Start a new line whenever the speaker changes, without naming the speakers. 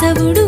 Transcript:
కేశవుడు